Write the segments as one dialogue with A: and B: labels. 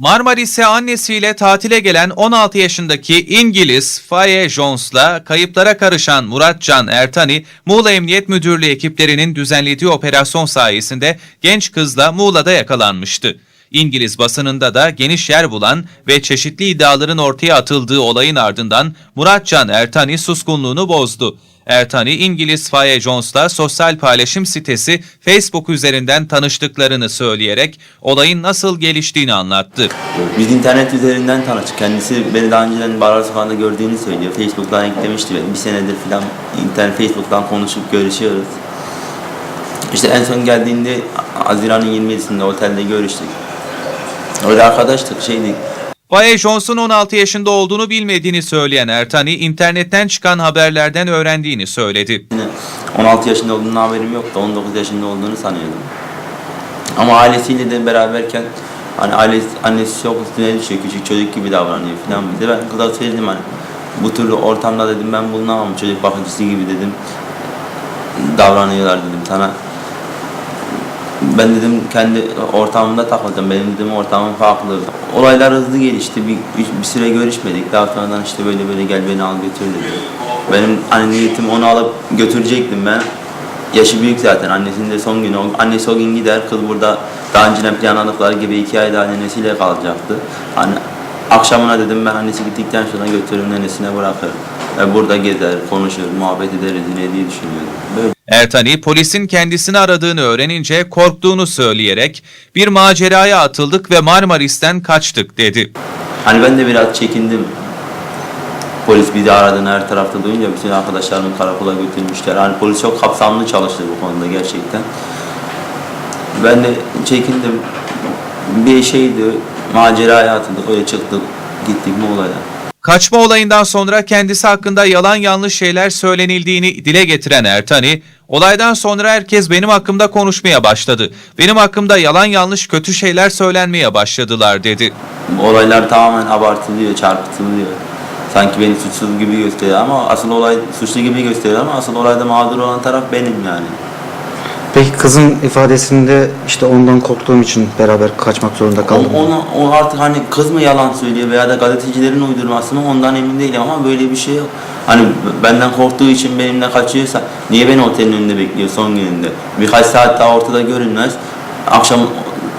A: Marmaris'e annesiyle tatile gelen 16 yaşındaki İngiliz Faye Jones'la kayıplara karışan Muratcan Ertani, Muğla Emniyet Müdürlüğü ekiplerinin düzenlediği operasyon sayesinde genç kızla Muğla'da yakalanmıştı. İngiliz basınında da geniş yer bulan ve çeşitli iddiaların ortaya atıldığı olayın ardından Muratcan Ertani suskunluğunu bozdu. Ertani, İngiliz Faye Jones'la sosyal paylaşım sitesi Facebook üzerinden tanıştıklarını söyleyerek olayın nasıl geliştiğini anlattı.
B: Biz internet üzerinden tanıştık. Kendisi beni daha önceden Barlar Sokağı'nda gördüğünü söylüyor. Facebook'tan eklemişti beni. Bir senedir falan internet Facebook'tan konuşup görüşüyoruz. İşte en son geldiğinde Haziran'ın 27'sinde otelde görüştük. Öyle arkadaştık şeydik.
A: Faye Jones'un 16 yaşında olduğunu bilmediğini söyleyen Ertani, internetten çıkan haberlerden öğrendiğini söyledi.
B: Yine 16 yaşında olduğunun haberim yoktu. 19 yaşında olduğunu sanıyordum. Ama ailesiyle de beraberken hani ailesi, annesi çok üstüne düşüyor. Küçük çocuk gibi davranıyor falan bize. Ben kıza söyledim hani bu türlü ortamda dedim ben bulunamam. Çocuk bakıcısı gibi dedim. Davranıyorlar dedim sana. Ben dedim kendi ortamımda takılacağım. Benim dedim ortamım farklı. Olaylar hızlı gelişti. Bir, bir, süre görüşmedik. Daha sonradan işte böyle böyle gel beni al götür dedi. Benim hani niyetim onu alıp götürecektim ben. Yaşı büyük zaten. Annesinin de son günü. Annesi o gün gider. Kız burada daha önceden planladıkları gibi iki ay daha nenesiyle kalacaktı. Hani akşamına dedim ben annesi gittikten sonra götürür nenesine bırakır. Ve burada gezer, konuşur, muhabbet ederiz diye düşünüyordum. Böyle
A: Ertani, polisin kendisini aradığını öğrenince korktuğunu söyleyerek bir maceraya atıldık ve Marmaris'ten kaçtık dedi.
B: Hani ben de biraz çekindim. Polis bizi aradığını her tarafta duyunca bütün arkadaşlarımı karakola götürmüşler. Hani polis çok kapsamlı çalıştı bu konuda gerçekten. Ben de çekindim. Bir şeydi, maceraya atıldık, öyle çıktık, gittik Muğla'ya.
A: Kaçma olayından sonra kendisi hakkında yalan yanlış şeyler söylenildiğini dile getiren Ertani, olaydan sonra herkes benim hakkımda konuşmaya başladı. Benim hakkımda yalan yanlış kötü şeyler söylenmeye başladılar dedi.
B: Olaylar tamamen abartılıyor, çarpıtılıyor. Sanki beni suçsuz gibi gösteriyor ama asıl olay suçlu gibi gösteriyor ama asıl olayda mağdur olan taraf benim yani.
C: Peki kızın ifadesinde işte ondan korktuğum için beraber kaçmak zorunda
B: O,
C: kaldım.
B: onu, o artık hani kız mı yalan söylüyor veya da gazetecilerin uydurması mı ondan emin değilim ama böyle bir şey yok. Hani benden korktuğu için benimle kaçıyorsa niye beni otelin önünde bekliyor son gününde? Birkaç saat daha ortada görünmez. Akşam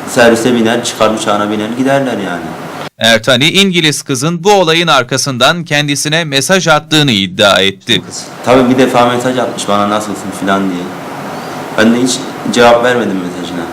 B: servise biner, çıkar uçağına biner giderler yani.
A: Ertani, İngiliz kızın bu olayın arkasından kendisine mesaj attığını iddia etti.
B: Tabii bir defa mesaj atmış bana nasılsın filan diye. Ben de hiç cevap vermedim mesajına.